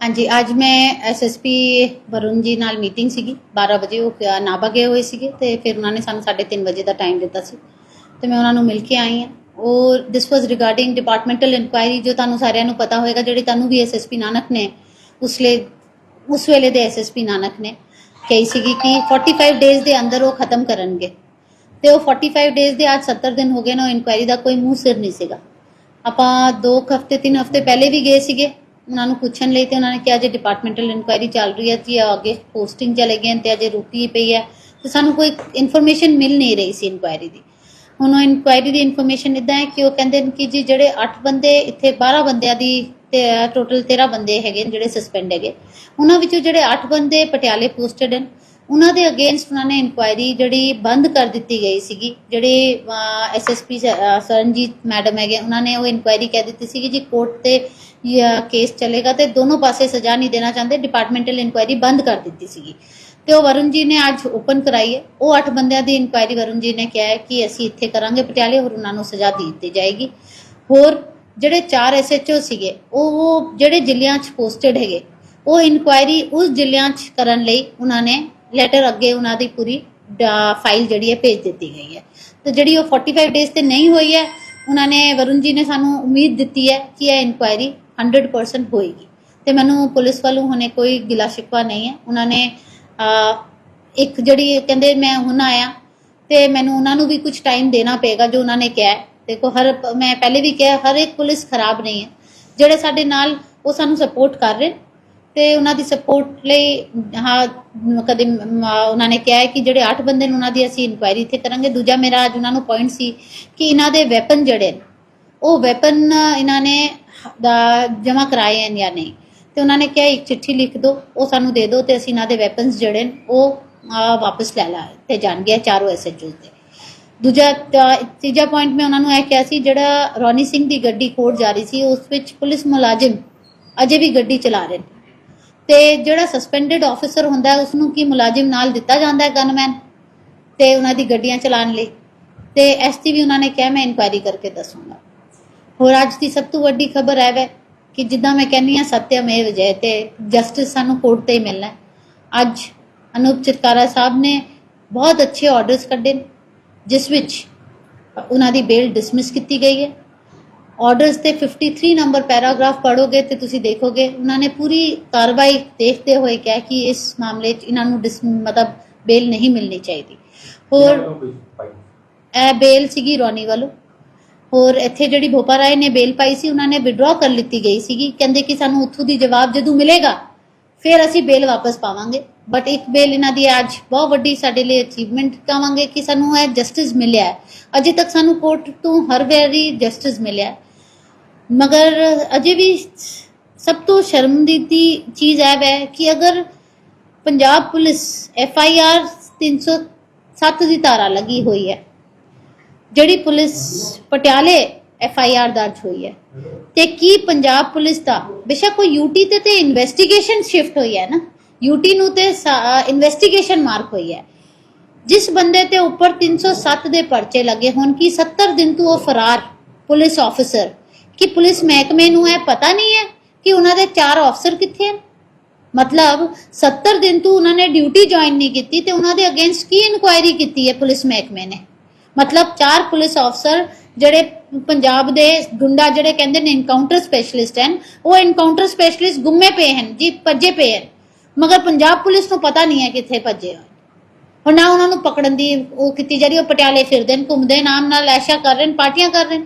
ਹਾਂਜੀ, ਅੱਜ ਮੈਂ ਐਸਐਸਪੀ ਵਰੁਣ ਜੀ ਨਾਲ ਮੀਟਿੰਗ ਸੀਗੀ। 12 ਵਜੇ ਉਹ ਨਾਭਾ ਗਏ ਹੋਏ ਸੀਗੇ ਤੇ ਫਿਰ ਉਹਨਾਂ ਨੇ ਸਾਨੂੰ 3:30 ਵਜੇ ਦਾ ਟਾਈਮ ਦਿੱਤਾ ਸੀ। ਤੇ ਮੈਂ ਉਹਨਾਂ ਨੂੰ ਮਿਲ ਕੇ ਆਈ ਹਾਂ। ਉਹ this was regarding departmental inquiry ਜੋ ਤੁਹਾਨੂੰ ਸਾਰਿਆਂ ਨੂੰ ਪਤਾ ਹੋਏਗਾ, ਜਿਹੜੇ ਤੁਹਾਨੂੰ ਵੀ ਐਸਐਸਪੀ ਨਾਨਕ ਨੇ, ਉਸ ਲਈ ਉਸ ਵੇਲੇ ਦੇ ਐਸਐਸਪੀ ਨਾਨਕ ਨੇ, ਕਹੀ ਸੀਗੀ ਕਿ 45 ਡੇਜ਼ ਦੇ ਅੰਦਰ ਉਹ ਖਤਮ ਕਰਨਗੇ। ਤੇ ਉਹ 45 ਡੇਜ਼ ਦੇ ਅੱਜ 70 ਦਿਨ ਹੋ ਗਏ ਨਾ ਇਨਕੁਆਇਰੀ ਦਾ ਕੋਈ ਮੂੰਹ ਸਿਰ ਨਹੀਂ ਸੀਗਾ। ਆਪਾਂ 2 ਹਫ਼ਤੇ 3 ਹਫ਼ਤੇ ਪਹਿਲੇ ਵੀ ਗਏ ਸੀਗੇ। ਉਹਨਾਂ ਨੂੰ ਪੁੱਛਣ ਲਈ ਤੇ ਉਹਨਾਂ ਨੇ ਕਿਹਾ, ਜੇ ਡਿਪਾਰਟਮੈਂਟਲ ਇਨਕੁਆਇਰੀ ਚੱਲ ਰਹੀ ਹੈ ਜੀ, ਅੱਗੇ ਪੋਸਟਿੰਗ ਚਲੇ ਗਏ ਨੇ ਤੇ ਅਜੇ ਰੁਕੀ ਪਈ ਹੈ। ਤੇ ਸਾਨੂੰ ਕੋਈ ਇਨਫੋਰਮੇਸ਼ਨ ਮਿਲ ਨਹੀਂ ਰਹੀ ਸੀ ਇਨਕੁਆਇਰੀ ਦੀ। ਹੁਣ ਉਹ ਇਨਕੁਆਇਰੀ ਦੀ ਇਨਫੋਰਮੇਸ਼ਨ ਇਦਾਂ ਹੈ ਕਿ ਉਹ ਕਹਿੰਦੇ ਨੇ ਕਿ ਜੀ ਜਿਹੜੇ 8 ਬੰਦੇ, ਇੱਥੇ 12 ਬੰਦਿਆਂ ਦੀ ਤੇ ਟੋਟਲ 13 ਬੰਦੇ ਹੈਗੇ ਨੇ ਜਿਹੜੇ ਸਸਪੈਂਡ ਹੈਗੇ। ਉਹਨਾਂ ਵਿੱਚੋਂ ਜਿਹੜੇ 8 ਬੰਦੇ ਪਟਿਆਲੇ ਪੋਸਟਡ ਹਨ, ਉਹਨਾਂ ਦੇ ਅਗੇਂਸਟ ਉਹਨਾਂ ਨੇ ਇਨਕੁਆਇਰੀ ਜਿਹੜੀ ਬੰਦ ਕਰ ਦਿੱਤੀ ਗਈ ਸੀਗੀ। ਜਿਹੜੇ ਐਸਐਸਪੀ ਸਰਨਜੀਤ ਮੈਡਮ ਹੈਗੇ, ਉਹਨਾਂ ਨੇ ਉਹ ਇਨਕੁਆਇਰੀ ਕਹਿ ਦਿੱਤੀ ਸੀਗੀ ਜੀ ਕੋਰਟ ਤੇ ਕੇਸ ਚੱਲੇਗਾ ਤੇ ਦੋਨੋਂ ਪਾਸੇ ਸਜ਼ਾ ਨਹੀਂ ਦੇਣਾ ਚਾਹੁੰਦੇ ਡਿਪਾਰਟਮੈਂਟਲ ਇਨਕੁਆਇਰੀ ਬੰਦ ਕਰ ਦਿੱਤੀ ਸੀਗੀ। ਤੇ ਉਹ ਵਰੁਣ ਜੀ ਨੇ ਅੱਜ ਓਪਨ ਕਰਾਈ ਹੈ। ਉਹ 8 ਬੰਦਿਆਂ ਦੀ ਇਨਕੁਆਇਰੀ ਵਰੁਣ ਜੀ ਨੇ ਕਿਹਾ ਹੈ ਕਿ ਅਸੀਂ ਇੱਥੇ ਕਰਾਂਗੇ ਪਟਿਆਲੇ ਹੋਰ ਉਹਨਾਂ ਨੂੰ ਸਜ਼ਾ ਦੇ ਦਿੱਤੀ ਜਾਏਗੀ। ਹੋਰ ਜਿਹੜੇ 4 ਐਸਐਚਓ ਸੀਗੇ, ਉਹ ਜਿਹੜੇ ਜ਼ਿਲ੍ਹਿਆਂ 'ਚ ਪੋਸਟਡ ਹੈਗੇ, ਉਹ ਇਨਕੁਆਇਰੀ ਉਸ ਜ਼ਿਲ੍ਹਿਆਂ 'ਚ ਕਰਨ ਲਈ ਉਹਨਾਂ ਨੇ ਲੈਟਰ ਅੱਗੇ ਉਹਨਾਂ ਦੀ ਪੂਰੀ ਫਾਈਲ ਜਿਹੜੀ ਹੈ ਭੇਜ ਦਿੱਤੀ ਗਈ ਹੈ। ਤੇ ਜਿਹੜੀ ਉਹ 45 ਡੇਜ਼ ਤੇ ਨਹੀਂ ਹੋਈ ਹੈ, ਉਹਨਾਂ ਨੇ ਵਰੁਣ ਜੀ ਨੇ ਸਾਨੂੰ ਉਮੀਦ ਦਿੱਤੀ ਹੈ ਕਿ ਇਹ ਇਨਕੁਆਇਰੀ 100% ਹੋਏਗੀ। ਤੇ ਮੈਨੂੰ ਪੁਲਿਸ ਵੱਲੋਂ ਹੁਣੇ ਕੋਈ ਗਿਲਾ ਸ਼ਿਕਵਾ ਨਹੀਂ ਹੈ। ਉਹਨਾਂ ਨੇ ਇੱਕ ਜਿਹੜੀ ਕਹਿੰਦੇ ਮੈਂ ਹੁਣ ਆਇਆ, ਤੇ ਮੈਨੂੰ ਉਹਨਾਂ ਨੂੰ ਵੀ ਕੁਝ ਟਾਈਮ ਦੇਣਾ ਪਏਗਾ ਜੋ ਉਹਨਾਂ ਨੇ ਕਿਹਾ। ਦੇਖੋ, ਹਰ, ਮੈਂ ਪਹਿਲੇ ਵੀ ਕਿਹਾ, ਹਰ ਇੱਕ ਪੁਲਿਸ ਖਰਾਬ ਨਹੀਂ ਹੈ। ਜਿਹੜੇ ਸਾਡੇ ਨਾਲ ਉਹ ਸਾਨੂੰ ਸਪੋਰਟ ਕਰ ਰਹੇ ਤੇ ਉਹਨਾਂ ਦੀ ਸਪੋਰਟ ਲਈ, ਹਾਂ, ਕਦੇ ਉਹਨਾਂ ਨੇ ਕਿਹਾ ਕਿ ਜਿਹੜੇ 8 ਬੰਦੇ ਨੇ ਉਹਨਾਂ ਦੀ ਅਸੀਂ ਇਨਕੁਆਇਰੀ ਇੱਥੇ ਕਰਾਂਗੇ। ਦੂਜਾ ਮੇਰਾ ਅੱਜ ਉਹਨਾਂ ਨੂੰ ਪੁਆਇੰਟ ਸੀ ਕਿ ਇਹਨਾਂ ਦੇ ਵੈਪਨ ਜਿਹੜੇ ਨੇ, ਉਹ ਵੈਪਨ ਇਹਨਾਂ ਨੇ ਜਮ੍ਹਾਂ ਕਰਾਏ ਹਨ ਜਾਂ ਨਹੀਂ। ਤੇ ਉਹਨਾਂ ਨੇ ਕਿਹਾ ਇੱਕ ਚਿੱਠੀ ਲਿਖ ਦਿਓ ਉਹ ਸਾਨੂੰ ਦੇ ਦਿਓ ਤੇ ਅਸੀਂ ਇਹਨਾਂ ਦੇ ਵੈਪਨਸ ਜਿਹੜੇ ਨੇ ਉਹ ਅਹ, ਵਾਪਸ ਲੈ ਲਾ ਤੇ ਜਾਣਗੇ ਚਾਰੋਂ ਐਸਐਚਓਸ ਦੇ ਦੂਜਾ ਤੀਜਾ ਪੁਆਇੰਟ ਮੈਂ ਉਹਨਾਂ ਨੂੰ ਇਹ ਕਿਹਾ ਸੀ ਜਿਹੜਾ ਰੋਨੀ ਸਿੰਘ ਦੀ ਗੱਡੀ ਕੋਰਟ ਜਾ ਰਹੀ ਸੀ ਉਸ ਵਿੱਚ ਪੁਲਿਸ ਮੁਲਾਜ਼ਮ ਅਜੇ ਵੀ ਗੱਡੀ ਚਲਾ ਰਹੇ ਨੇ ਤੇ ਜਿਹੜਾ ਸਸਪੈਂਡਡ ਆਫੀਸਰ ਹੁੰਦਾ ਹੈ ਉਸ ਨੂੰ ਕੀ ਮੁਲਾਜ਼ਮ ਨਾਲ ਦਿੱਤਾ ਜਾਂਦਾ ਹੈ ਗਨਮੈਨ ਤੇ ਉਹਨਾਂ ਦੀ ਗੱਡੀਆਂ ਚਲਾਉਣ ਲਈ। ਤੇ ਐਸਟੀ ਵੀ ਉਹਨਾਂ ਨੇ ਕਿਹਾ ਮੈਂ ਇਨਕੁਆਇਰੀ ਕਰਕੇ ਦੱਸੂਗਾ। ਹੋਰ ਅੱਜ ਦੀ ਸਭ ਤੋਂ ਵੱਡੀ ਖਬਰ ਹੈ ਵੈ ਕਿ ਜਿੱਦਾਂ ਮੈਂ ਕਹਿੰਨੀ ਆ ਸਤਿਅਮੇਵ ਜੈ ਤੇ ਜਸਟਿਸ ਸਾਨੂੰ ਕੋਰਟ ਤੇ ਹੀ ਮਿਲਣਾ ਅੱਜ ਅਨੂਪ ਚਿਤਕਾਰਾ ਸਾਹਿਬ ਨੇ ਬਹੁਤ ਅੱਛੇ ਆਰਡਰਸ ਕੱਢੇ ਜਿਸ ਵਿੱਚ ਉਹਨਾਂ ਦੀ ਬੇਲ ਡਿਸਮਿਸ ਕੀਤੀ ਗਈ ਹੈ। ਆਰਡਰਸ ਤੇ 53 ਨੰਬਰ ਪੈਰਾਗ੍ਰਾਫ ਪੜੋਗੇ ਤੇ ਤੁਸੀਂ ਦੇਖੋਗੇ ਉਹਨਾਂ ਨੇ ਪੂਰੀ ਕਾਰਵਾਈ ਦੇਖਦੇ ਹੋਏ ਕਿਹਾ ਕਿ ਇਸ ਮਾਮਲੇ 'ਚ ਇਹਨਾਂ ਨੂੰ ਮਤਲਬ ਬੇਲ ਨਹੀਂ ਮਿਲਣੀ ਚਾਹੀਦੀ। ਹੋਰ ਇਹ ਬੇਲ ਸੀਗੀ ਰੋਨੀ ਵੱਲੋਂ। ਹੋਰ ਇੱਥੇ ਜਿਹੜੀ ਭੋਪਾ ਰਾਏ ਨੇ ਬੇਲ ਪਾਈ ਸੀ, ਉਹਨਾਂ ਨੇ ਵਿਡਰਾ ਕਰ ਲਿੱਤੀ ਗਈ ਸੀਗੀ। ਕਹਿੰਦੇ ਕਿ ਸਾਨੂੰ ਉੱਥੋਂ ਦੀ ਜਵਾਬ ਜਦੋਂ ਮਿਲੇਗਾ, ਫਿਰ ਅਸੀਂ ਬੇਲ ਵਾਪਸ ਪਾਵਾਂਗੇ। ਬਟ ਇੱਕ ਬੇਲ ਇਹਨਾਂ ਦੀ ਅੱਜ ਬਹੁਤ ਵੱਡੀ ਸਾਡੇ ਲਈ ਅਚੀਵਮੈਂਟ ਕਹਾਂਗੇ ਕਿ ਸਾਨੂੰ ਇਹ ਜਸਟਿਸ ਮਿਲਿਆ ਹੈ। ਅਜੇ ਤੱਕ ਸਾਨੂੰ ਕੋਰਟ ਤੋਂ ਹਰ ਵਾਰੀ ਜਸਟਿਸ ਮਿਲਿਆ ਮਗਰ ਅਜੇ ਵੀ ਸਭ ਤੋਂ ਸ਼ਰਮਿੰਦੀ ਚੀਜ਼ ਹੈ ਵੈ ਕਿ ਅਗਰ Punjab police F I R 307 ਦੀ ਧਾਰਾ ਲੱਗੀ ਹੋਈ ਹੈ ਜਿਹੜੀ ਪੁਲਿਸ ਪਟਿਆਲੇ ਐਫ ਆਈ ਆਰ ਦਰਜ ਹੋਈ ਹੈ ਤੇ ਕੀ ਪੰਜਾਬ ਪੁਲਿਸ ਦਾ ਬੇਸ਼ੱਕ ਉਹ ਯੂਟੀ ਤੇ ਤੇ ਇਨਵੈਸਟੀਗੇਸ਼ਨ ਸ਼ਿਫਟ ਹੋਈ ਹੈ ਨਾ? ਯੂਟੀ ਨੂੰ ਤੇ ਇਨਵੈਸਟੀਗੇਸ਼ਨ ਮਾਰਕ ਹੋਈ ਹੈ। ਜਿਸ ਬੰਦੇ ਤੇ ਉੱਪਰ 307 ਦੇ ਪਰਚੇ ਲੱਗੇ ਹੋਣ, ਕਿ 70 ਦਿਨ ਤੋਂ ਉਹ ਫਰਾਰ ਪੁਲਿਸ ਆਫੀਸਰ ਕਿ ਪੁਲਿਸ ਮਹਿਕਮੇ ਨੂੰ ਇਹ ਪਤਾ ਨਹੀਂ ਹੈ ਕਿ ਉਹਨਾਂ ਦੇ ਚਾਰ ਅਫਸਰ ਕਿੱਥੇ ਹਨ? ਮਤਲਬ 70 ਦਿਨ ਤੋਂ ਉਹਨਾਂ ਨੇ ਡਿਊਟੀ ਜੁਆਇਨ ਨਹੀਂ ਕੀਤੀ ਤੇ ਉਹਨਾਂ ਦੇ ਅਗੇਂਸਟ ਕੀ ਇਨਕੁਆਇਰੀ ਕੀਤੀ ਹੈ ਪੁਲਿਸ ਮਹਿਕਮੇ ਨੇ? ਮਤਲਬ ਚਾਰ ਪੁਲਿਸ ਅਫਸਰ ਜਿਹੜੇ ਪੰਜਾਬ ਦੇ ਗੁੰਡਾ ਜਿਹੜੇ ਕਹਿੰਦੇ ਨੇ ਇਨਕਾਊਂਟਰ ਸਪੈਸ਼ਲਿਸਟ ਹਨ ਉਹ ਇਨਕਾਊਂਟਰ ਸਪੈਸ਼ਲਿਸਟ ਗੁੰਮੇ ਪਏ ਹਨ ਜੀ ਭੱਜੇ ਪਏ ਹਨ। ਮਗਰ ਪੰਜਾਬ ਪੁਲਿਸ ਨੂੰ ਪਤਾ ਨਹੀਂ ਹੈ ਕਿੱਥੇ ਭੱਜੇ ਹੋਏ ਹੁਣ ਨਾ ਉਹਨਾਂ ਨੂੰ ਪਕੜਨ ਦੀ ਉਹ ਕੀਤੀ ਜਾ ਰਹੀ ਉਹ ਪਟਿਆਲੇ ਫਿਰਦੇ ਨੇ ਘੁੰਮਦੇ ਨਾਮ ਨਾਲ ਐਸ਼ਾ ਕਰ ਰਹੇ ਨੇ ਪਾਰਟੀਆਂ ਕਰ ਰਹੇ ਨੇ।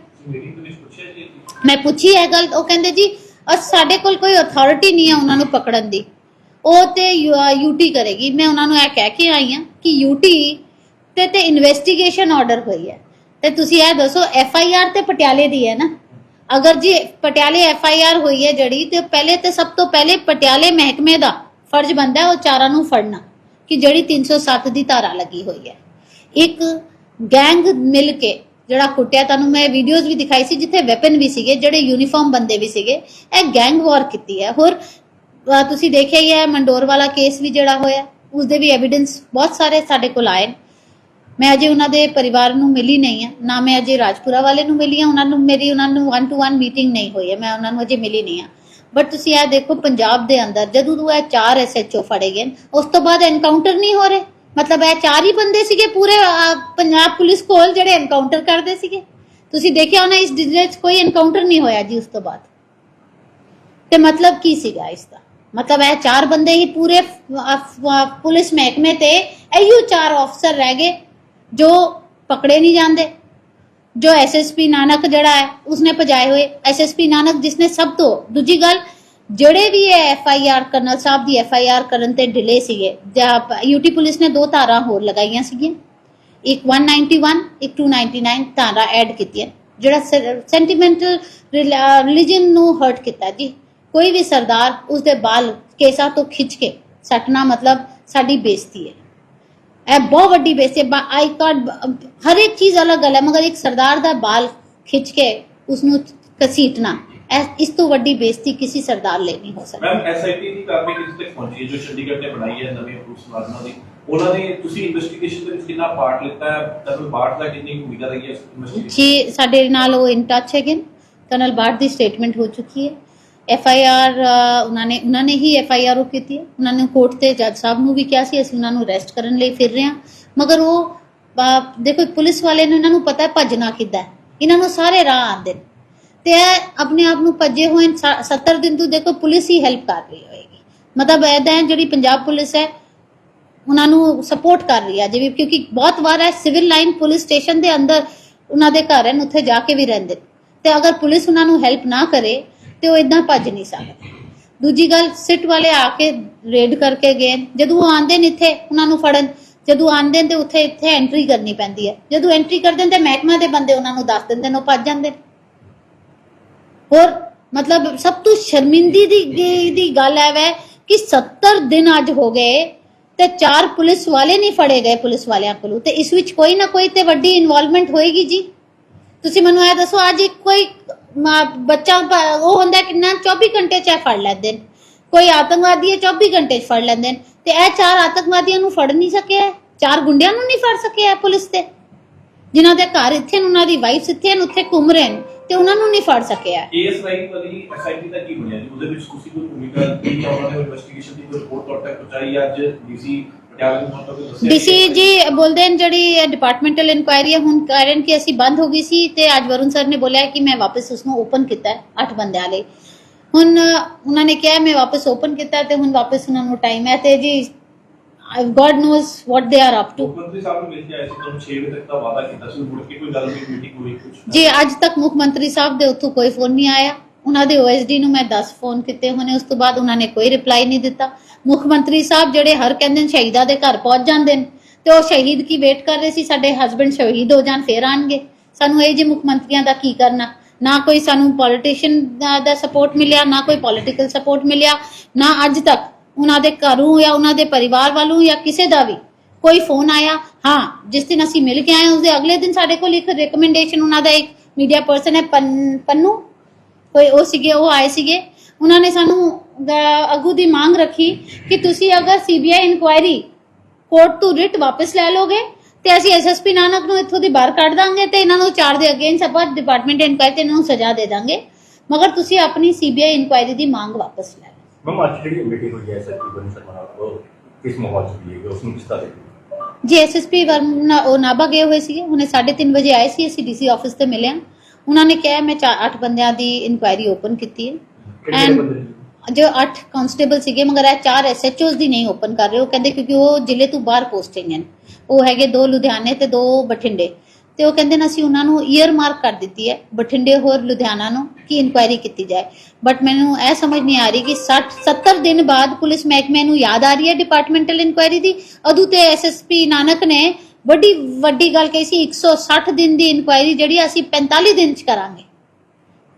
ਮੈਂ ਪੁੱਛੀ ਇਹ ਗੱਲ ਉਹ ਕਹਿੰਦੇ ਜੀ ਅਸ ਸਾਡੇ ਕੋਲ ਕੋਈ ਅਥਾਰਟੀ ਨਹੀਂ ਹੈ ਉਹਨਾਂ ਨੂੰ ਪਕੜਨ ਦੀ। ਉਹ ਤੇ ਯੂਟੀ ਕਰੇਗੀ। ਮੈਂ ਉਹਨਾਂ ਨੂੰ ਇਹ ਕਹਿ ਕੇ ਆਈ ਹਾਂ ਕਿ ਯੂਟੀ ਤੇ ਤੇ ਇਨਵੈਸਟੀਗੇਸ਼ਨ ਆਰਡਰ ਹੋਈ ਹੈ। ਤੇ ਤੁਸੀਂ ਇਹ ਦੱਸੋ ਐਫ ਆਈ ਆਰ ਤੇ ਪਟਿਆਲੇ ਦੀ ਹੈ ਨਾ? ਅਗਰ ਜੀ ਪਟਿਆਲੇ ਐਫ ਆਈ ਆਰ ਹੋਈ ਹੈ ਜਿਹੜੀ, ਤੇ ਪਹਿਲੇ ਤੇ ਸਭ ਤੋਂ ਪਹਿਲੇ ਪਟਿਆਲੇ ਮਹਿਕਮੇ ਦਾ ਫਰਜ਼ ਬੰਦਾ ਹੈ ਉਹ ਚਾਰਾਂ ਨੂੰ ਫੜਨਾ, ਕਿ ਜਿਹੜੀ 307 ਦੀ ਧਾਰਾ ਲੱਗੀ ਹੋਈ ਹੈ। ਇੱਕ ਗੈਂਗ ਮਿਲ ਕੇ ਜਿਹੜਾ ਕੁੱਟਿਆ, ਤੁਹਾਨੂੰ ਮੈਂ ਵੀਡੀਓਜ਼ ਵੀ ਦਿਖਾਈ ਸੀ, ਜਿੱਥੇ ਵੈਪਨ ਵੀ ਸੀਗੇ, ਜਿਹੜੇ ਯੂਨੀਫਾਰਮ ਬੰਦੇ ਵੀ ਸੀਗੇ, ਇਹ ਗੈਂਗ ਵਾਰ ਕੀਤੀ ਹੈ। ਹੋਰ ਤੁਸੀਂ ਦੇਖਿਆ ਹੀ ਹੈ ਮੰਡੋਰ ਵਾਲਾ ਕੇਸ ਵੀ ਜਿਹੜਾ ਹੋਇਆ ਉਸ ਦੇ ਵੀ ਐਵੀਡੈਂਸ ਬਹੁਤ ਸਾਰੇ ਸਾਡੇ ਕੋਲ ਆਏ ਮੈਂ ਅਜੇ ਉਹਨਾਂ ਦੇ ਪਰਿਵਾਰ ਨੂੰ ਮਿਲੀ ਨਹੀਂ ਆ, ਨਾ ਮੈਂ ਅਜੇ ਰਾਜਪੁਰਾ ਵਾਲੇ ਨੂੰ ਮਿਲੀ ਆ, ਉਹਨਾਂ ਨੂੰ ਮੇਰੀ, ਉਹਨਾਂ ਨੂੰ 1 ਟੂ 1 ਮੀਟਿੰਗ ਨਹੀਂ ਹੋਈ ਹੈ ਮੈਂ ਉਹਨਾਂ ਨੂੰ ਅਜੇ ਮਿਲੀ ਨਹੀਂ ਆ। ਬਟ ਤੁਸੀਂ ਇਹ ਦੇਖੋ ਪੰਜਾਬ ਦੇ ਅੰਦਰ, ਜਦੋਂ ਤੋਂ ਇਹ ਚਾਰ ਐਸਐਚਓ ਫੜੇ ਗਏ ਉਸ ਤੋਂ ਬਾਅਦ ਐਨਕਾਊਂਟਰ ਨਹੀਂ ਹੋ ਰਹੇ? ਮਤਲਬ ਇਹ ਚਾਰ ਹੀ ਬੰਦੇ ਸੀਗੇ ਪੂਰੇ ਪੰਜਾਬ ਪੁਲਿਸ ਕੋਲ ਜਿਹੜੇ ਐਨਕਾਊਂਟਰ ਕਰਦੇ ਸੀਗੇ? ਤੁਸੀਂ ਦੇਖਿਆ ਹੋਣਾ ਇਸ ਦਿਨ ਕੋਈ ਐਨਕਾਊਂਟਰ ਨਹੀਂ ਹੋਇਆ ਜੀ ਉਸ ਤੋਂ ਬਾਅਦ? ਤੇ ਮਤਲਬ ਕੀ ਸੀਗਾ ਇਸ ਦਾ? ਮਤਲਬ ਇਹ ਚਾਰ ਬੰਦੇ ਹੀ ਪੂਰੇ ਪੁਲਿਸ ਮਹਿਕਮੇ ਤੇ, ਇਹੋ ਚਾਰ ਅਫਸਰ ਰਹਿ ਗਏ ਜੋ ਪਕੜੇ ਨਹੀਂ ਜਾਂਦੇ, ਜੋ ਐਸਐਸਪੀ ਨਾਨਕ ਜਿਹੜਾ ਹੈ, ਉਸਨੇ ਭਜਾਏ ਹੋਏ। ਐਸਐਸਪੀ ਨਾਨਕ ਜਿਸਨੇ ਸਭ ਤੋਂ, ਦੂਜੀ ਗੱਲ, ਜਿਹੜੇ ਵੀ ਇਹ ਐਫਆਈਆਰ ਕਰਨਲ ਸਾਹਿਬ ਦੀ ਐਫਆਈਆਰ ਕਰਨ ਤੇ ਡਿਲੇ ਸੀਗੇ ਯੂਟੀ ਪੁਲਿਸ ਨੇ ਦੋ ਧਾਰਾਂ ਹੋਰ ਲਗਾਈਆਂ ਸੀਗੀਆਂ। ਇੱਕ 191 ਇੱਕ 299 ਧਾਰਾ ਐਡ ਕੀਤੀਆਂ। ਜਿਹੜਾ ਸੈਂਟੀਮੈਂਟਲ ਰਿਲੀਜਨ ਨੂੰ ਹਰਟ ਕੀਤਾ ਜੀ। ਕੋਈ ਵੀ ਸਰਦਾਰ ਉਸਦੇ ਬਾਲ ਕੇਸਾਂ ਤੋਂ ਖਿੱਚ ਕੇ, ਸੱਟਣਾ ਮਤਲਬ ਸਾਡੀ ਬੇਇੱਜ਼ਤੀ ਹੈ। ਇਹ ਬਹੁਤ ਵੱਡੀ ਹੈ। ਆਈ ਕਾਰਡ ਹਰ ਇੱਕ ਚੀਜ਼ ਅਲੱਗ-ਅਲੱਗ ਹੈ ਮਗਰ ਇੱਕ ਸਰਦਾਰ ਦਾ ਬਾਲ ਖਿੱਚ ਕੇ ਉਸ ਨੂੰ ਕਸੀਟਣਾ ਇਸ ਤੋਂ ਵੱਡੀ ਬੇਇੱਜ਼ਤੀ ਕਿਸੇ ਸਰਦਾਰ ਲਈ ਨਹੀਂ ਹੋ ਸਕਦੀ। ਮੈਮ ਐਸਆਈਟੀ ਦੀ ਕਾਰਵਾਈ ਕਿਸ ਤੱਕ ਪਹੁੰਚੀ ਹੈ? ਜੋ ਚੰਡੀਗੜ੍ਹ ਨੇ ਬਣਾਈ ਹੈ ਨਵੇਂ ਪੁਲਿਸ ਮੁਲਾਜ਼ਮਾਂ ਦੀ ਉਹਨਾਂ ਨੇ ਤੁਸੀਂ ਇਨਵੈਸਟੀਗੇਸ਼ਨ ਦੇ ਵਿੱਚ ਕਿੰਨਾ ਪਾਰਟ ਲਿੱਤਾ ਹੈ? ਕਰਨਲ ਬਾਟ ਦਾ ਕਿੰਨੀ ਭੂਮਿਕਾ ਰਹੀ ਹੈ ਜੀ ਸਾਡੇ ਨਾਲ ਉਹ ਇਨ ਟੱਚ ਹੈਗੇ। ਕਰਨਲ ਬਾਟ ਦੀ ਸਟੇਟਮੈਂਟ ਹੋ ਚੁੱਕੀ ਹੈ। ਐਫ ਆਈ ਆਰ ਉਹਨਾਂ ਨੇ ਉਹਨਾਂ ਨੇ ਹੀ ਐਫ ਆਈ ਆਰ ਉਹ ਕੀਤੀ ਹੈ। ਉਹਨਾਂ ਨੇ ਕੋਰਟ ਤੇ ਜੱਜ ਸਾਹਿਬ ਨੂੰ ਵੀ ਕਿਹਾ ਸੀ, ਅਸੀਂ ਉਹਨਾਂ ਨੂੰ ਅਰੈਸਟ ਕਰਨ ਲਈ ਫਿਰ ਰਹੇ ਹਾਂ। ਮਗਰ ਉਹ ਦੇਖੋ ਪੁਲਿਸ ਵਾਲੇ ਨੂੰ ਇਹਨਾਂ ਨੂੰ ਪਤਾ ਹੈ ਭੱਜਣਾ ਕਿੱਦਾਂ ਇਹਨਾਂ ਨੂੰ ਸਾਰੇ ਰਾਹ ਆਉਂਦੇ ਨੇ। ਤੇ ਇਹ ਆਪਣੇ ਆਪ ਨੂੰ ਭੱਜੇ ਹੋਏ ਨੇ। 70 ਦਿਨ ਤੋਂ ਦੇਖੋ ਪੁਲਿਸ ਹੀ ਹੈਲਪ ਕਰ ਰਹੀ ਹੋਏਗੀ। ਮਤਲਬ ਐਦਾਂ ਹੈ, ਜਿਹੜੀ ਪੰਜਾਬ ਪੁਲਿਸ ਹੈ, ਉਹਨਾਂ ਨੂੰ ਸਪੋਰਟ ਕਰ ਰਹੀ ਹੈ ਜਿਵੇਂ ਕਿਉਂਕਿ ਬਹੁਤ ਵਾਰ ਹੈ ਸਿਵਲ ਲਾਈਨ ਪੁਲਿਸ ਸਟੇਸ਼ਨ ਦੇ ਅੰਦਰ ਉਹਨਾਂ ਦੇ ਘਰ ਹਨ ਉੱਥੇ ਜਾ ਕੇ ਵੀ ਰਹਿੰਦੇ ਨੇ। ਤੇ ਅਗਰ ਪੁਲਿਸ ਉਹਨਾਂ ਨੂੰ ਹੈਲਪ ਨਾ ਕਰੇ ਤੇ ਉਹ ਇਦਾਂ ਭੱਜ ਨਹੀਂ ਸਕਦੇ। ਦੂਜੀ ਗੱਲ, ਸਿਟ ਵਾਲੇ ਆ ਕੇ ਰੇਡ ਕਰਕੇ ਗਏ। ਜਦੋਂ ਉਹ ਆਉਂਦੇ ਨੇ ਇੱਥੇ, ਉਹਨਾਂ ਨੂੰ ਫੜਨ, ਜਦੋਂ ਆਉਂਦੇ ਨੇ ਤੇ ਉੱਥੇ ਇੱਥੇ ਐਂਟਰੀ ਕਰਨੀ ਪੈਂਦੀ ਹੈ। ਜਦੋਂ ਐਂਟਰੀ ਕਰਦੇ ਨੇ ਤੇ ਮਹਿਕਮਾ ਦੇ ਬੰਦੇ ਉਹਨਾਂ ਨੂੰ ਦੱਸ ਦਿੰਦੇ ਨੇ, ਉਹ ਭੱਜ ਜਾਂਦੇ ਹੋਰ, ਮਤਲਬ ਸਭ ਤੋਂ ਸ਼ਰਮਿੰਦੀ ਦੀ ਦੀ ਗੱਲ ਹੈ ਵੈ ਕਿ 70 ਦਿਨ ਅੱਜ ਹੋ ਗਏ ਤੇ ਚਾਰ ਪੁਲਿਸ ਵਾਲੇ ਨਹੀਂ ਫੜੇ ਗਏ ਪੁਲਿਸ ਵਾਲਿਆਂ ਕੋਲੋਂ। ਤੇ ਇਸ ਵਿੱਚ ਕੋਈ ਨਾ ਕੋਈ ਤੇ ਵੱਡੀ ਇਨਵੋਲਵਮੈਂਟ ਹੋਏਗੀ ਜੀ। ਤੁਸੀਂ ਮੈਨੂੰ ਇਹ ਦੱਸੋ, ਅੱਜ ਇੱਕ ਕੋਈ ਮਾਂ- ਬੱਚਾ ਪ- ਉਹ ਹੁੰਦਾ ਕਿੰਨਾ 24 ਘੰਟੇ ਚ ਇਹ ਫੜ ਲੈਂਦੇ ਨੇ। ਕੋਈ ਆਤੰਕਵਾਦੀ ਹੈ 24 ਘੰਟੇ ਚ ਫੜ ਲੈਂਦੇ ਨੇ। ਤੇ ਇਹ ਚਾਰ ਆਤੰਕਵਾਦੀਆਂ ਨੂੰ ਫੜ ਨਹੀਂ ਸਕਿਆ ਚਾਰ ਗੁੰਡਿਆਂ ਨੂੰ ਨਹੀਂ ਫੜ ਸਕਿਆ ਇਹ ਪੁਲਿਸ ਤੇ। ਜਿਨ੍ਹਾਂ ਦੇ ਘਰ ਇੱਥੇ ਨੇ, ਉਹਨਾਂ ਦੀ ਵਾਈਫ ਇੱਥੇ ਨੇ, ਉੱਥੇ ਘੁੰਮ ਰਹੇ ਨੇ ਤੇ ਉਹਨਾਂ ਨੂੰ ਨਹੀਂ ਫੜ ਸਕਿਆ ਕੇਸ ਰਾਈਟ ਵਾਲੀ ਐਸਆਈਟੀ ਦਾ ਕੀ ਬਣਿਆ ਜੀ? ਉਹਦੇ ਵਿੱਚ ਤੁਸੀਂ ਕੋਈ ਭੂਮਿਕਾ ਕੀ ਜਾਂ ਉਹਨਾਂ ਇਨਵੈਸਟੀਗੇਸ਼ਨ ਦੀ ਕੋਈ ਰਿਪੋਰਟ ਤੁਹਾਡੇ ਤੱਕ ਪਹੁੰਚਾਈ ਅੱਜ ਡੀਸੀ ਡੀਸੀ ਜੀ ਬੋਲਦੇ ਨੇ ਜਿਹੜੀ ਡਿਪਾਰਟਮੈਂਟਲ ਇਨਕੁਆਇਰੀ ਹੈ ਹੁਣ ਕਾਰਨ ਕਿ ਅਸੀਂ ਬੰਦ ਹੋ ਗਈ ਸੀ ਤੇ ਅੱਜ ਵਰੁਣ ਸਰ ਨੇ ਬੋਲਿਆ ਕਿ ਮੈਂ ਵਾਪਸ ਉਸ ਨੂੰ ਓਪਨ ਕੀਤਾ ਹੈ 8 ਬੰਦਿਆਂ ਲਈ। ਹੁਣ ਉਹਨਾਂ ਨੇ ਕਿਹਾ ਮੈਂ ਵਾਪਸ ਓਪਨ ਕੀਤਾ ਤੇ ਹੁਣ ਵਾਪਸ ਉਹਨਾਂ ਨੂੰ ਟਾਈਮ ਹੈ ਤੇ ਜੀ God knows what they are up to ਮੁੱਖ ਮੰਤਰੀ ਸਾਹਿਬ ਨੂੰ ਮਿਲ ਕੇ ਆਏ ਸੀ ਤੁਹਾਨੂੰ 6 ਵਜੇ ਤੱਕ ਦਾ ਵਾਅਦਾ ਕੀਤਾ ਸੀ ਮੁੜ ਕੇ ਕੋਈ ਗੱਲ ਨਹੀਂ ਮੀਟਿੰਗ ਹੋਈ ਕੁਝ ਜੀ ਅੱਜ ਤੱਕ ਮੁੱਖ ਮੰਤਰੀ ਸਾਹਿਬ ਦੇ ਉੱਥੋਂ ਕੋਈ ਫੋਨ ਨਹੀਂ ਆਇਆ। ਉਹਨਾਂ ਦੇ ਓਐਸਡੀ ਨੂੰ ਮੈਂ 10 ਫੋਨ ਕੀਤੇ ਹੋਣੇ, ਉਸ ਤੋਂ ਬਾਅਦ ਉਹਨਾਂ ਨੇ ਕੋਈ ਰਿਪਲਾਈ ਨਹੀਂ ਦਿੱਤਾ। ਮੁੱਖ ਮੰਤਰੀ ਸਾਹਿਬ ਜਿਹੜੇ ਹਰ ਕਹਿੰਦੇ ਸ਼ਹੀਦਾਂ ਦੇ ਘਰ ਪਹੁੰਚ ਜਾਂਦੇ ਨੇ, ਤੇ ਉਹ ਸ਼ਹੀਦ ਕੀ ਵੇਟ ਕਰ ਰਹੇ ਸੀ? ਸਾਡੇ ਹਸਬੰਡ ਸ਼ਹੀਦ ਹੋ ਜਾਣ, ਫੇਰ ਆਣਗੇ। ਸਾਨੂੰ ਇਹ ਜੇ ਮੁੱਖ ਮੰਤਰੀਆਂ ਦਾ ਕੀ ਕਰਨਾ? ਨਾ ਕੋਈ ਸਾਨੂੰ ਪੋਲੀਟੀਸ਼ੀਅਨ ਦਾ ਸਪੋਰਟ ਮਿਲਿਆ, ਨਾ ਕੋਈ ਪੋਲੀਟੀਕਲ ਸਪੋਰਟ ਮਿਲਿਆ, ਨਾ ਅੱਜ ਤੱਕ ਉਹਨਾਂ ਦੇ ਘਰੋਂ ਜਾਂ ਉਹਨਾਂ ਦੇ ਪਰਿਵਾਰ ਵੱਲੋਂ ਜਾਂ ਕਿਸੇ ਦਾ ਵੀ ਕੋਈ ਫੋਨ ਆਇਆ। ਹਾਂ, ਜਿਸ ਦਿਨ ਅਸੀਂ ਮਿਲ ਕੇ ਆਏ ਉਸ ਦੇ ਅਗਲੇ ਦਿਨ ਸਾਡੇ ਕੋਲ ਇੱਕ ਰეკਮੈਂਡੇਸ਼ਨ ਉਹਨਾਂ ਦਾ ਇੱਕ ਮੀਡੀਆ ਪਰਸਨ ਹੈ ਪੰਨੂ। ਕੋਈ ਉਹ ਸੀਗੇ ਉਹ ਆਏ ਸੀਗੇ। ਉਹਨਾਂ ਨੇ ਸਾਨੂੰ ਅੱਗੂ ਦੀ ਮੰਗ ਰੱਖੀ ਕਿ ਤੁਸੀਂ ਅਗਰ ਸੀਬੀਆਈ ਇਨਕੁਆਇਰੀ ਕੋਰਟ ਤੋਂ ਰਿਟ ਵਾਪਸ ਲੈ ਲੋਗੇ ਤੇ ਅਸੀਂ ਐਸਐਸਪੀ ਨਾਨਕ ਨੂੰ ਇੱਥੋਂ ਦੀ ਬਾਹਰ ਕੱਢ ਦਾਂਗੇ ਤੇ ਇਹਨਾਂ ਨੂੰ ਚਾਰ ਦੇ ਅਗੇਂਸ ਆਪਾਂ ਡਿਪਾਰਟਮੈਂਟ ਇਨਕੁਆਇਰੀ ਤੇ ਇਹਨਾਂ ਨੂੰ ਸਜ਼ਾ ਦੇ ਦਾਂਗੇ। ਮਗਰ ਤੁਸੀਂ ਆਪਣੀ ਸੀਬੀਆਈ ਇਨਕੁਆਇਰੀ ਦੀ ਮੰਗ ਵਾਪਸ ਲੈ ਲਓ। ਮੈਮ ਅੱਜ ਜਿਹੜੀ ਮੀਟਿੰਗ ਹੋਈ ਹੈ ਸਰ ਕੀ ਸ਼ਰਮਾ ਉਹ ਕਿਸ ਮਾਹੌਲ ਚ ਹੋਈ ਹੈ? ਉਸ ਨੂੰ ਕਿਸ ਤਰ੍ਹਾਂ? ਜੀ ਐਸਐਸਪੀ ਵਰਨਾ ਉਹ ਨਾਭਾ ਗਏ ਹੋਏ ਸੀਗੇ ਹੁਣੇ 3:30 ਵਜੇ ਆਏ ਸੀ ਅਸੀਂ ਡੀਸੀ ਆਫਿਸ ਤੇ ਮਿਲੇ ਹਾਂ। ਉਹਨਾਂ ਨੇ ਕਿਹਾ ਮੈਂ 8 ਬੰਦਿਆਂ ਦੀ ਇਨਕੁਆਇਰੀ ਓਪਨ ਕੀਤੀ ਹੈ। ਨੇ? ਜੋ 8 ਕਾਂਸਟੇਬਲ ਸੀਗੇ ਮਗਰ ਇਹ 4 ਐਸਐਚਓਸ ਦੀ ਨਹੀਂ ਓਪਨ ਕਰ ਰਹੇ ਉਹ ਕਹਿੰਦੇ ਕਿਉਂਕਿ ਉਹ ਜ਼ਿਲ੍ਹੇ ਤੋਂ ਬਾਹਰ ਪੋਸਟਿੰਗ ਹਨ ਉਹ ਹੈਗੇ ਦੋ ਲੁਧਿਆਣੇ ਤੇ ਦੋ ਬਠਿੰਡੇ। ਤੇ ਉਹ ਕਹਿੰਦੇ ਨੇ ਅਸੀਂ ਉਹਨਾਂ ਨੂੰ ਈਅਰ ਮਾਰਕ ਕਰ ਦਿੱਤੀ ਹੈ ਬਠਿੰਡੇ ਹੋਰ ਲੁਧਿਆਣਾ ਨੂੰ ਕਿ ਇਨਕੁਆਇਰੀ ਕੀਤੀ ਜਾਏ। ਬਟ ਮੈਨੂੰ ਇਹ ਸਮਝ ਨਹੀਂ ਆ ਰਹੀ ਕਿ 60 70 ਦਿਨ ਬਾਅਦ ਪੁਲਿਸ ਮਹਿਕਮੇ ਨੂੰ ਯਾਦ ਆ ਰਹੀ ਹੈ ਡਿਪਾਰਟਮੈਂਟਲ ਇਨਕੁਆਇਰੀ ਦੀ? ਅਦੂ ਤੇ ਐਸਐਸਪੀ ਨਾਨਕ ਨੇ ਵੱਡੀ ਵੱਡੀ ਗੱਲ ਕਹੀ ਸੀ 160 ਦਿਨ ਦੀ ਇਨਕੁਆਇਰੀ ਜਿਹੜੀ ਅਸੀਂ 45 ਦਿਨ ਚ ਕਰਾਂਗੇ।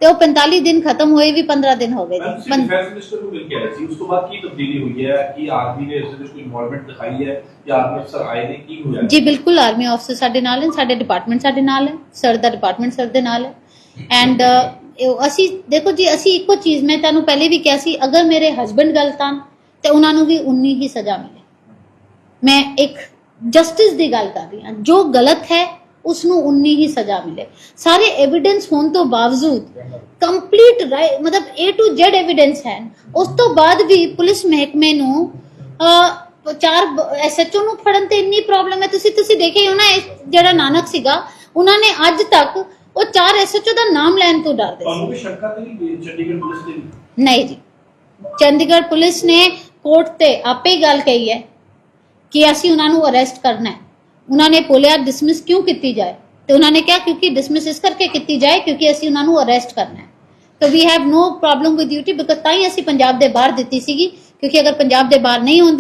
ਤੇ ਉਹ 45 ਦਿਨ ਖਤਮ ਹੋਏ ਵੀ 15 ਦਿਨ ਹੋ ਗਏ। ਜੀ ਤੁਸੀਂ ਪੰ- ਡਿਫੈਂਸ ਮਿਨਿਸਟਰ ਨੂੰ ਮਿਲ ਕੇ ਆਏ ਸੀ ਉਸ ਤੋਂ ਬਾਅਦ ਕੀ ਤਬਦੀਲੀ ਹੋਈ ਹੈ? ਕੀ ਆਰਮੀ ਨੇ ਇਸ ਵਿੱਚ ਕੋਈ ਇਨਵੋਲਵਮੈਂਟ ਦਿਖਾਈ ਹੈ? ਜਾਂ ਆਰਮੀ ਅਫਸਰ ਆਏ ਨੇ? ਕੀ ਹੋਇਆ? ਜੀ ਬਿਲਕੁਲ ਆਰਮੀ ਆਫਸਰ ਸਾਡੇ ਨਾਲ ਹੈ ਸਾਡੇ ਡਿਪਾਰਟਮੈਂਟ ਸਾਡੇ ਨਾਲ ਹੈ ਸਰ ਦਾ ਡਿਪਾਰਟਮੈਂਟ ਸਰ ਦੇ ਨਾਲ ਹੈ ਐਂਡ ਅਸੀਂ ਦੇਖੋ ਜੀ ਅਸੀਂ ਇੱਕੋ ਚੀਜ਼ ਮੈਂ ਤੁਹਾਨੂੰ ਪਹਿਲੇ ਵੀ ਕਿਹਾ ਸੀ ਅਗਰ ਮੇਰੇ ਹਸਬੰਡ ਗਲਤ ਹਨ ਤੇ ਉਹਨਾਂ ਨੂੰ ਵੀ ਉਨੀ ਹੀ ਸਜ਼ਾ ਮਿਲੇ। ਮੈਂ ਇੱਕ ਜਸਟਿਸ ਦੀ ਗੱਲ ਕਰ ਰਹੀ ਹਾਂ। ਜੋ ਗਲਤ ਹੈ ਉਸ ਨੂੰ ਉਨੀ ਹੀ ਸਜ਼ਾ ਮਿਲੇ। ਸਾਰੇ ਐਵੀਡੈਂਸ ਹੋਣ ਤੋਂ ਬਾਵਜੂਦ ਕੰਪਲੀਟ ਮਤਲਬ A to Z ਐਵੀਡੈਂਸ ਹੈ। ਉਸ ਤੋਂ ਬਾਅਦ ਵੀ ਪੁਲਿਸ ਮਹਿਕਮੇ ਨੂੰ ਚਾਰ ਐਸਐਚਓ ਨੂੰ ਫੜਨ ਤੇ ਇੰਨੀ ਪ੍ਰੋਬਲਮ ਹੈ। ਤੁਸੀਂ ਤੁਸੀਂ ਦੇਖੇ ਹੋ ਨਾ ਜਿਹੜਾ ਨਾਨਕ ਸੀਗਾ ਉਹਨਾਂ ਨੇ ਅੱਜ ਤੱਕ ਉਹ ਚਾਰ ਐਸਐਚਓ ਦਾ ਨਾਮ ਲੈਣ ਤੋਂ ਡਰਦੇ ਸੀ। ਤੁਹਾਨੂੰ ਵੀ ਸ਼ੰਕਾ ਤੇ ਨਹੀਂ ਚੰਡੀਗੜ੍ਹ ਪੁਲਿਸ ਦੇ? ਨਹੀਂ ਜੀ। ਚੰਡੀਗੜ੍ਹ ਪੁਲਿਸ ਨੇ ਕੋਰਟ ਤੇ ਆਪੇ ਹੀ ਗੱਲ ਕਹੀ ਹੈ ਕਿ ਅਸੀਂ ਉਹਨਾਂ ਨੂੰ ਅਰੈਸਟ ਕਰਨਾ ਹੈ। ਉਹਨਾਂ ਨੇ ਬੋਲਿਆ ਡਿਸਮਿਸ ਕਿਉਂ ਕੀਤੀ ਜਾਏ? ਤੇ ਉਹਨਾਂ ਨੇ ਕਿਹਾ, ਕਿਉਂਕਿ ਡਿਸਮਿਸ ਇਸ ਕਰਕੇ ਕੀਤੀ ਜਾਏ ਕਿਉਂਕਿ ਅਸੀਂ ਉਹਨਾਂ ਨੂੰ ਅਰੈਸਟ ਕਰਨਾ ਹੈ। ਤਾਂ we have no problem with duty because ਤਾਂ ਹੀ ਅਸੀਂ ਪੰਜਾਬ ਦੇ ਬਾਹਰ ਦਿੱਤੀ ਸੀਗੀ, ਕਿਉਂਕਿ ਅਗਰ ਪੰਜਾਬ ਦੇ ਬਾਹਰ ਨਹੀਂ ਹੁੰਦੀ